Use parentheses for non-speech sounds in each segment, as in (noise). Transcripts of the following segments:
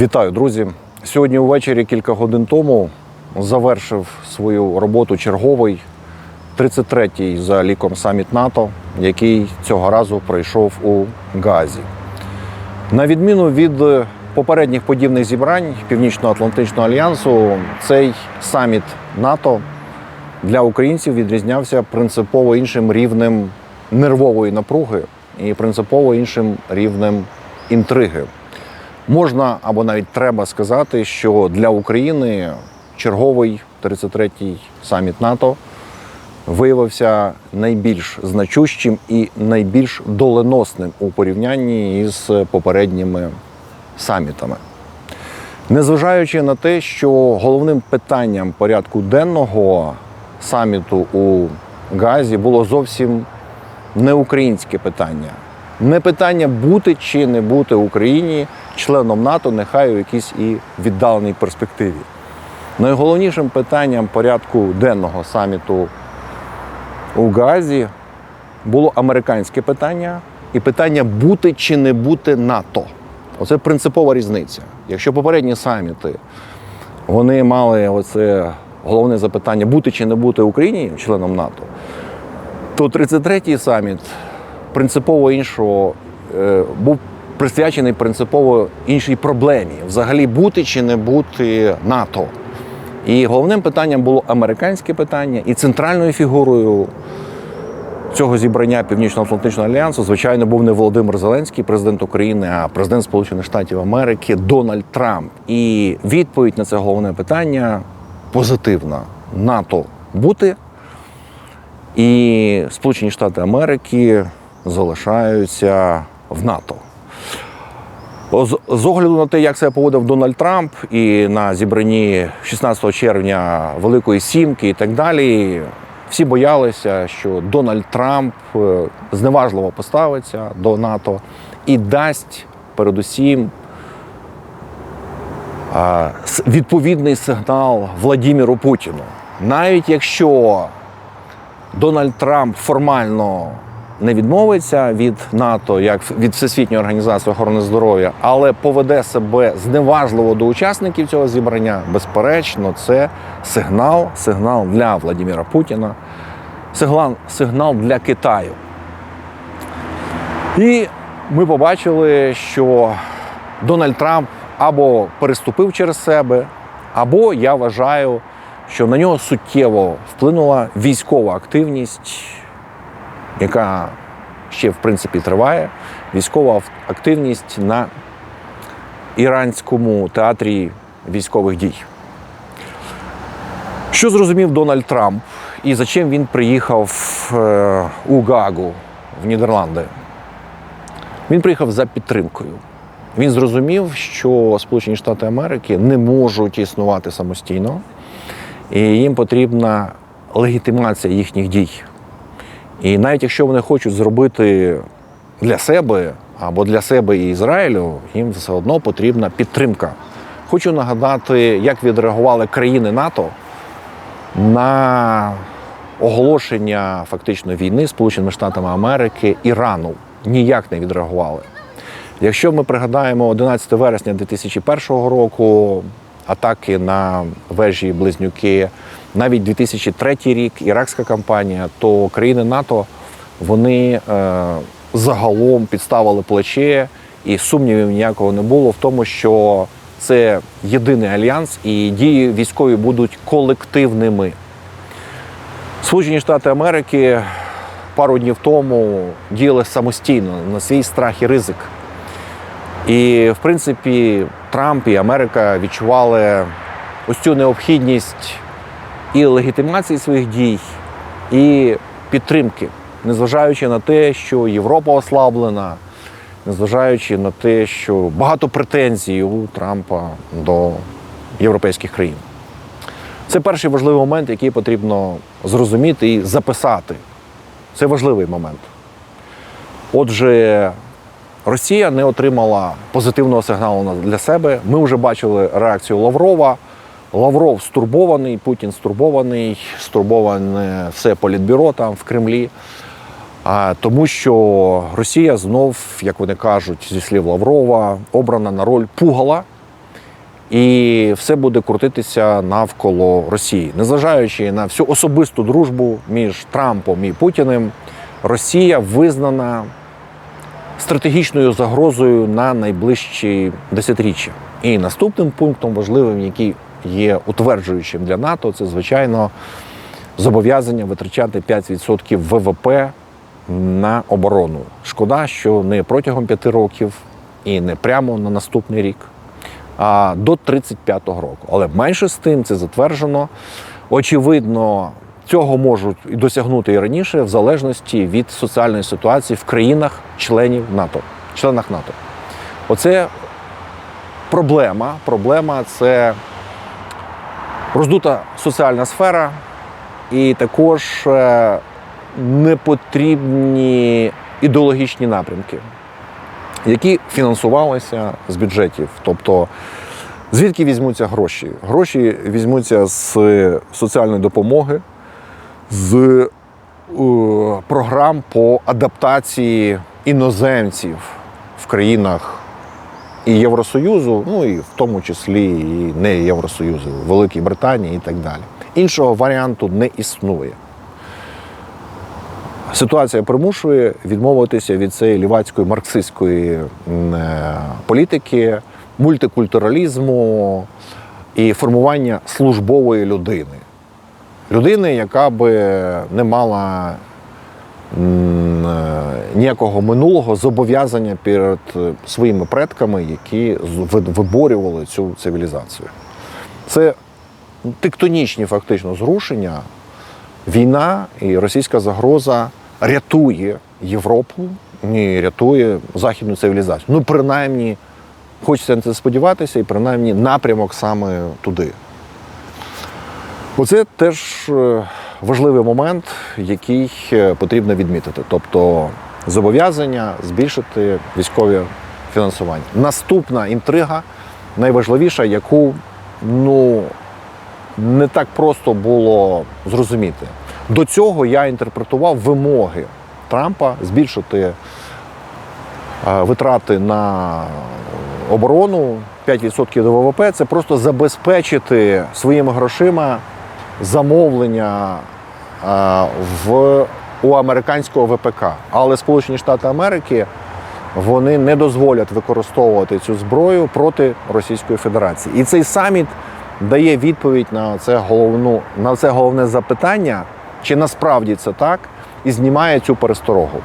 Вітаю, друзі! Сьогодні увечері кілька годин тому завершив свою роботу черговий 33-й за ліком саміт НАТО, який цього разу пройшов у Газі. На відміну від попередніх подібних зібрань Північно-Атлантичного альянсу, цей саміт НАТО для українців відрізнявся принципово іншим рівнем нервової напруги і принципово іншим рівнем інтриги. Можна або навіть треба сказати, що для України черговий 33-й саміт НАТО виявився найбільш значущим і найбільш доленосним у порівнянні із попередніми самітами. Незважаючи на те, що головним питанням порядку денного саміту у Газі було зовсім не українське питання, не питання бути чи не бути Україні членом НАТО, нехай у якійсь і віддаленій перспективі. Найголовнішим питанням порядку денного саміту у Газі було американське питання і питання бути чи не бути НАТО. Оце принципова різниця. Якщо попередні саміти вони мали оце головне запитання бути чи не бути Україні членом НАТО, то 33-й саміт принципово іншого е, був присвячений принципово іншій проблемі взагалі бути чи не бути НАТО. І головним питанням було американське питання, і центральною фігурою цього зібрання Північно-Атлантичного альянсу, звичайно, був не Володимир Зеленський, президент України, а президент Сполучених Штатів Америки Дональд Трамп. І відповідь на це головне питання позитивна: НАТО бути, і Сполучені Штати Америки залишаються в НАТО. З, огляду на те, як себе поводив Дональд Трамп і на зібранні 16 червня Великої Сімки і так далі, всі боялися, що Дональд Трамп е, зневажливо поставиться до НАТО і дасть передусім відповідний сигнал Владіміру Путіну. Навіть якщо Дональд Трамп формально не відмовиться від НАТО як від Всесвітньої організації охорони здоров'я, але поведе себе зневажливо до учасників цього зібрання, безперечно, це сигнал, сигнал для Владимира Путіна, сигнал, сигнал для Китаю. І ми побачили, що Дональд Трамп або переступив через себе, або я вважаю, що на нього суттєво вплинула військова активність, яка ще в принципі триває. Військова активність на іранському театрі військових дій. Що зрозумів Дональд Трамп і за чим він приїхав е, у Гагу в Нідерланди? Він приїхав за підтримкою. Він зрозумів, що Сполучені Штати Америки не можуть існувати самостійно, і їм потрібна легітимація їхніх дій. І навіть якщо вони хочуть зробити для себе або для себе і Ізраїлю, їм все одно потрібна підтримка. Хочу нагадати, як відреагували країни НАТО на оголошення фактично війни Сполученими Штатами Америки Ірану. Ніяк не відреагували. Якщо ми пригадаємо 11 вересня 2001 року атаки на вежі Близнюки, навіть 2003 рік, іракська кампанія, то країни НАТО вони е, загалом підставили плече, і сумнівів ніякого не було в тому, що це єдиний альянс, і дії військові будуть колективними. Сполучені Штати Америки пару днів тому діяли самостійно на свій страх і ризик. І, в принципі, Трамп і Америка відчували ось цю необхідність і легітимації своїх дій, і підтримки, незважаючи на те, що Європа ослаблена, незважаючи на те, що багато претензій у Трампа до європейських країн. Це перший важливий момент, який потрібно зрозуміти і записати. Це важливий момент. Отже, Росія не отримала позитивного сигналу для себе. Ми вже бачили реакцію Лаврова. Лавров стурбований, Путін стурбований, стурбоване все політбюро там в Кремлі. Тому що Росія знов, як вони кажуть, зі слів Лаврова, обрана на роль пугала І все буде крутитися навколо Росії, незважаючи на всю особисту дружбу між Трампом і Путіним, Росія визнана стратегічною загрозою на найближчі десятиріччя. І наступним пунктом важливим, який є утверджуючим для НАТО, це звичайно зобов'язання витрачати 5% ВВП на оборону. Шкода, що не протягом п'яти років і не прямо на наступний рік, а до 35-го року. Але менше з тим це затверджено. Очевидно, цього можуть і досягнути і раніше, в залежності від соціальної ситуації в країнах-членів НАТО, членах НАТО. Оце проблема. Проблема це роздута соціальна сфера, і також е, непотрібні ідеологічні напрямки, які фінансувалися з бюджетів. Тобто, звідки візьмуться гроші? Гроші візьмуться з соціальної допомоги, з е, програм по адаптації іноземців в країнах і Євросоюзу, ну і в тому числі і не Євросоюзу, Великій Британії і так далі. Іншого варіанту не існує. Ситуація примушує відмовитися від цієї лівацької марксистської е, політики, мультикультуралізму і формування службової людини. Людини, яка би не мала ніякого минулого зобов'язання перед е, своїми предками, які виборювали цю цивілізацію. Це тектонічні фактично зрушення. Війна і російська загроза рятує Європу і рятує західну цивілізацію. Ну, принаймні, хочеться на це сподіватися, і принаймні напрямок саме туди. Оце теж е, важливий момент, який е, потрібно відмітити. Тобто зобов'язання збільшити військове фінансування. Наступна інтрига, найважливіша, яку ну, не так просто було зрозуміти. До цього я інтерпретував вимоги Трампа збільшити е, витрати на оборону 5% до ВВП. Це просто забезпечити своїми грошима замовлення е, в, у американського ВПК. Але Сполучені Штати Америки вони не дозволять використовувати цю зброю проти Російської Федерації. І цей саміт дає відповідь на це головну на це головне запитання, чи насправді це так, і знімає цю пересторогу.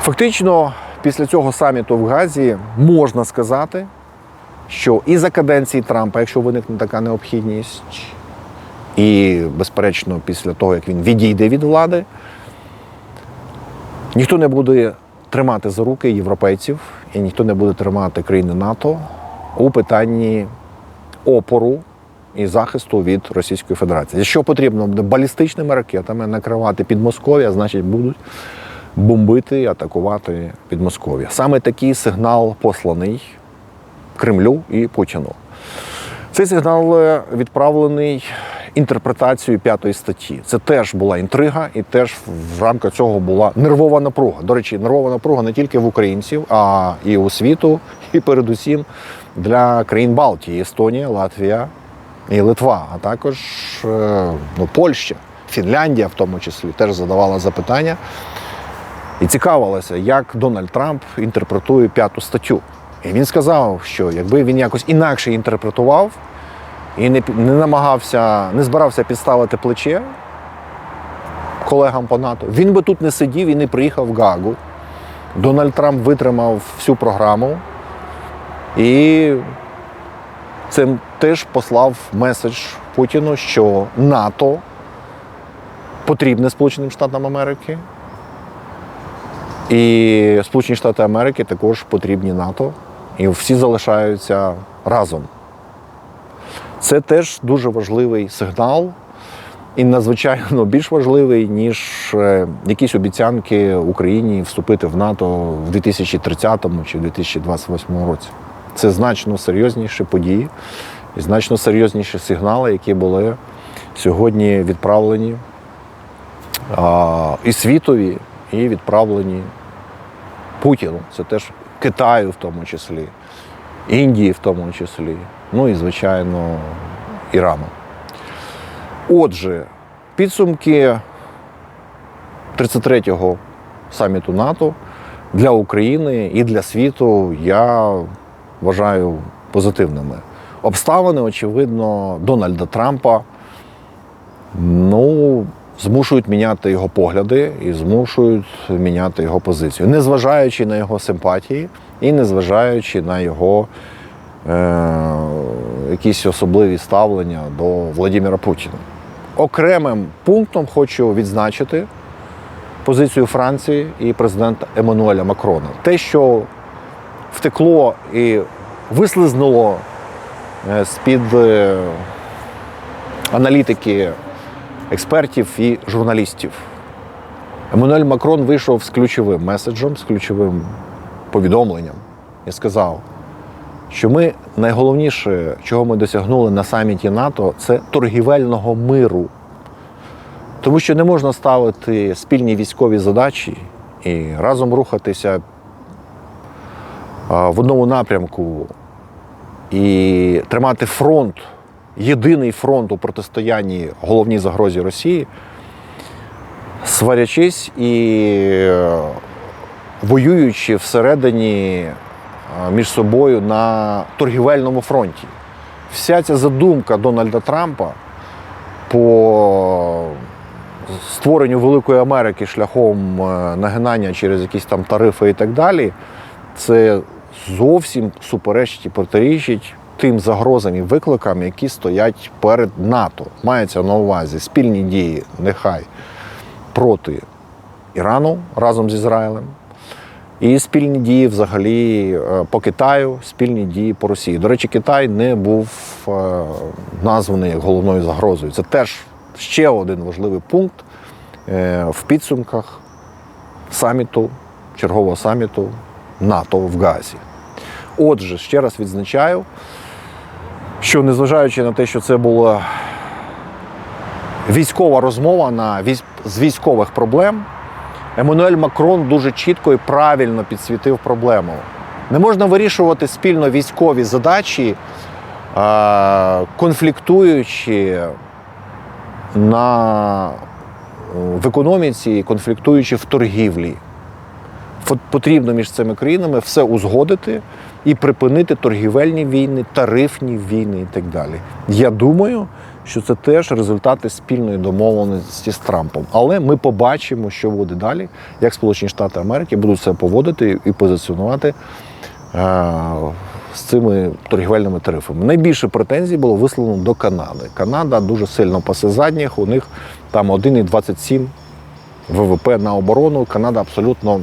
Фактично, після цього саміту в Газі можна сказати, що і за каденції Трампа, якщо виникне така необхідність, і, безперечно, після того, як він відійде від влади, ніхто не буде тримати за руки європейців і ніхто не буде тримати країни НАТО у питанні опору і захисту від Російської Федерації. Якщо потрібно буде балістичними ракетами накривати Підмосков'я, значить будуть бомбити і атакувати Підмосков'я. Саме такий сигнал посланий Кремлю і Путіну. Цей сигнал е, відправлений інтерпретацією п'ятої статті. Це теж була інтрига, і теж в рамках цього була нервова напруга. До речі, нервова напруга не тільки в українців, а і у світу, і передусім для країн Балтії Естонія, Латвія і Литва, а також е, ну, Польща, Фінляндія, в тому числі, теж задавала запитання і цікавилася, як Дональд Трамп інтерпретує п'яту статтю. І він сказав, що якби він якось інакше інтерпретував і не, не намагався, не збирався підставити плече колегам по НАТО, він би тут не сидів і не приїхав в Гагу. Дональд Трамп витримав всю програму і цим теж послав меседж Путіну, що НАТО потрібне Сполученим Штатам Америки. І Сполучені Штати Америки також потрібні НАТО, і всі залишаються разом. Це теж дуже важливий сигнал, і надзвичайно більш важливий, ніж е, якісь обіцянки Україні вступити в НАТО в 2030 чи 2028 році. Це значно серйозніші події і значно серйозніші сигнали, які були сьогодні відправлені а, і світові, і відправлені Путіну. Це теж Китаю в тому числі, Індії в тому числі, ну і, звичайно, Ірану. Отже, підсумки 33-го саміту НАТО для України і для світу я вважаю позитивними. Обставини, очевидно, Дональда Трампа ну, змушують міняти його погляди і змушують міняти його позицію, незважаючи на його симпатії і незважаючи на його якісь особливі ставлення до Владимира Путіна. Окремим пунктом хочу відзначити позицію Франції і президента Еммануеля Макрона. Те, що втекло і вислизнуло е, з-під е, аналітики експертів і журналістів. Еммануель Макрон вийшов з ключовим меседжем, з ключовим повідомленням і сказав, що ми найголовніше, чого ми досягнули на саміті НАТО, це торгівельного миру. Тому що не можна ставити спільні військові задачі і разом рухатися в одному напрямку і тримати фронт, єдиний фронт у протистоянні головній загрозі Росії, сварячись і е, воюючи всередині між собою на торгівельному фронті. Вся ця задумка Дональда Трампа по створенню Великої Америки шляхом е, нагинання через якісь там тарифи і так далі, це зовсім суперечить і протирічить тим загрозам і викликам, які стоять перед НАТО. Мається на увазі спільні дії, нехай проти Ірану разом з Ізраїлем. І спільні дії взагалі е, по Китаю, спільні дії по Росії. До речі, Китай не був е, названий як головною загрозою. Це теж ще один важливий пункт е, в підсумках саміту, чергового саміту НАТО в Газі. Отже, ще раз відзначаю, що незважаючи на те, що це була військова розмова на з військових проблем, Еммануель Макрон дуже чітко і правильно підсвітив проблему. Не можна вирішувати спільно військові задачі, е, конфліктуючи на, в економіці, і конфліктуючи в торгівлі. Потрібно між цими країнами все узгодити і припинити торгівельні війни, тарифні війни і так далі. Я думаю, що це теж результати спільної домовленості з Трампом. Але ми побачимо, що буде далі, як Сполучені Штати Америки будуть себе поводити і позиціонувати е, з цими торгівельними тарифами. Найбільше претензій було висловлено до Канади. Канада дуже сильно пасе задніх, у них там 1,27 ВВП на оборону. Канада абсолютно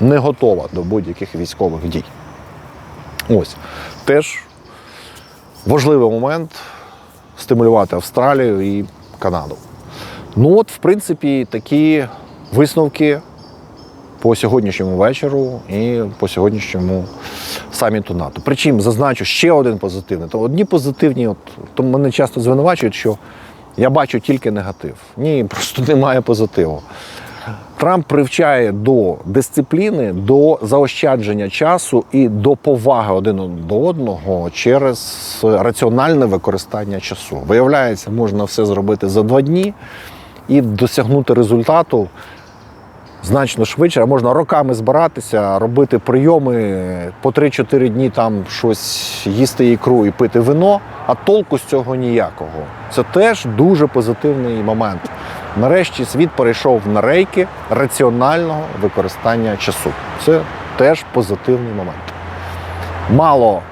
не готова до будь-яких військових дій. Ось теж важливий момент стимулювати Австралію і Канаду. Ну от, в принципі, такі висновки по сьогоднішньому вечору і по сьогоднішньому саміту НАТО. Причому зазначу ще один позитивний. То одні позитивні, от то мене часто звинувачують, що я бачу тільки негатив. Ні, просто (laughs) немає позитиву. Трамп привчає до дисципліни, до заощадження часу і до поваги один до одного через раціональне використання часу. Виявляється, можна все зробити за два дні і досягнути результату значно швидше, можна роками збиратися, робити прийоми по 3-4 дні там щось їсти ікру і пити вино, а толку з цього ніякого. Це теж дуже позитивний момент. Нарешті світ перейшов на рейки раціонального використання часу. Це теж позитивний момент. Мало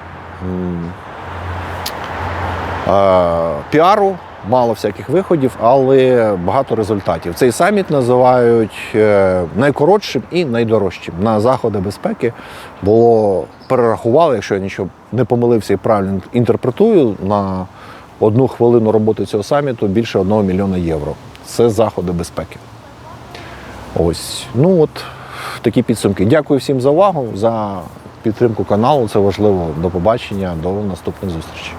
е, піару, мало всяких виходів, але багато результатів. Цей саміт називають е, найкоротшим і найдорожчим. На заходи безпеки було перерахували, якщо я нічого не помилився і правильно інтерпретую, на одну хвилину роботи цього саміту більше 1 мільйона євро. Це заходи безпеки. Ось. Ну от такі підсумки. Дякую всім за увагу, за підтримку каналу. Це важливо. До побачення, до наступних зустрічей.